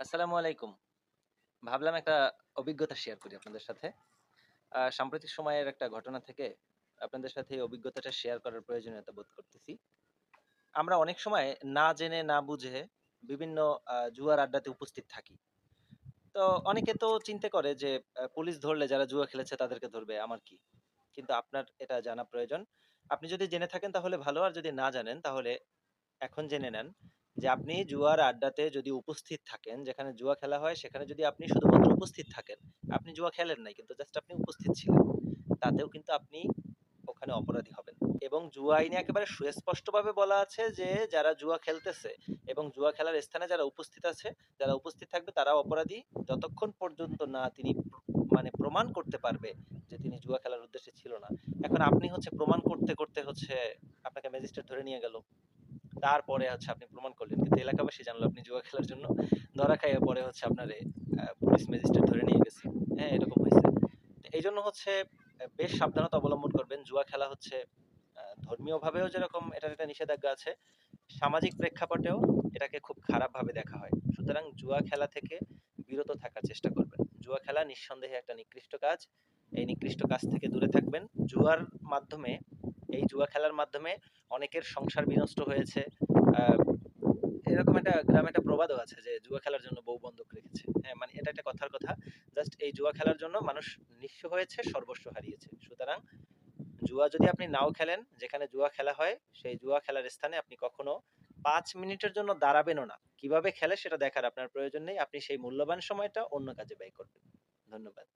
আসসালামু আলাইকুম। ভাবলাম একটা অভিজ্ঞতা শেয়ার করি আপনাদের সাথে। সাম্প্রতিক সময়ের একটা ঘটনা থেকে আপনাদের সাথে এই অভিজ্ঞতাটা শেয়ার করার প্রয়োজনীয়তা বোধ করতেছি। আমরা অনেক সময় না জেনে না বুঝে বিভিন্ন জুয়ার আড্ডাতে উপস্থিত থাকি। তো অনেকে তো চিন্তা করে যে পুলিশ ধরলে যারা জুয়া খেলেছে তাদেরকে ধরবে, আমার কি? কিন্তু আপনার এটা জানা প্রয়োজন। আপনি যদি জেনে থাকেন তাহলে ভালো, আর যদি না জানেন তাহলে এখন জেনে নেন যে আপনি জুয়ার আড্ডাতে যদি উপস্থিত থাকেন, যেখানে জুয়া খেলা হয় সেখানে যদি আপনি শুধুমাত্র উপস্থিত থাকেন, আপনি জুয়া খেলেন নাই কিন্তু জাস্ট আপনি উপস্থিত ছিলেন। তাতেও কিন্তু আপনি ওখানে অপরাধী হবেন। এবং জুয়া আইনে একেবারে সুস্পষ্টভাবে বলা আছে যে যারা জুয়া খেলতেছে এবং জুয়া খেলার স্থানে যারা উপস্থিত আছে, যারা উপস্থিত থাকবে তারা অপরাধী যতক্ষণ পর্যন্ত না তিনি মানে প্রমাণ করতে পারবে যে তিনি জুয়া খেলার উদ্দেশ্যে ছিল না। এখন আপনি হচ্ছে প্রমাণ করতে, করতে হচ্ছে আপনাকে ম্যাজিস্ট্রেট ধরে নিয়ে গেল। তারপরে হচ্ছে আপনি প্রমাণ করলেন। কিন্তু এলাকাবাসী জানলো আপনি জুয়া খেলার জন্য ধরা খাইয়া পরে হচ্ছে আপনার পুলিশ ম্যাজিস্ট্রেট ধরে নিয়ে গেছে। হ্যাঁ, এরকম হয়েছে এই জন্য হচ্ছে বেশ সাবধানতা অবলম্বন করবেন। জুয়া খেলা হচ্ছে ধর্মীয়ভাবেও যেরকম এটার একটা নিষেধাজ্ঞা আছে, সামাজিক প্রেক্ষাপটেও এটাকে খুব খারাপভাবে দেখা হয়। সুতরাং জুয়া খেলা থেকে বিরত থাকার চেষ্টা করবেন। জুয়া খেলা নিঃসন্দেহে একটা নিকৃষ্ট কাজ। এই নিকৃষ্ট কাজ থেকে দূরে থাকবেন। জুয়ার মাধ্যমে এই জুয়া খেলার মাধ্যমে অনেকের সংসার বিনষ্ট হয়েছে। এরকম একটা গ্রামে একটা প্রবাদও আছে যে জুয়া খেলার জন্য বউ বন্ধক রেখেছে। হ্যাঁ, মানে এটা একটা কথার কথা। জাস্ট এই জুয়া খেলার জন্য মানুষ নিঃস্ব হয়েছে, সর্বস্ব হারিয়েছে। সুতরাং জুয়া যদি আপনি নাও খেলেন, যেখানে জুয়া খেলা হয় সেই জুয়া খেলার স্থানে আপনি কখনো পাঁচ মিনিটের জন্য দাঁড়াবেনও না। কীভাবে খেলে সেটা দেখার আপনার প্রয়োজন নেই। আপনি সেই মূল্যবান সময়টা অন্য কাজে ব্যয় করবেন। ধন্যবাদ।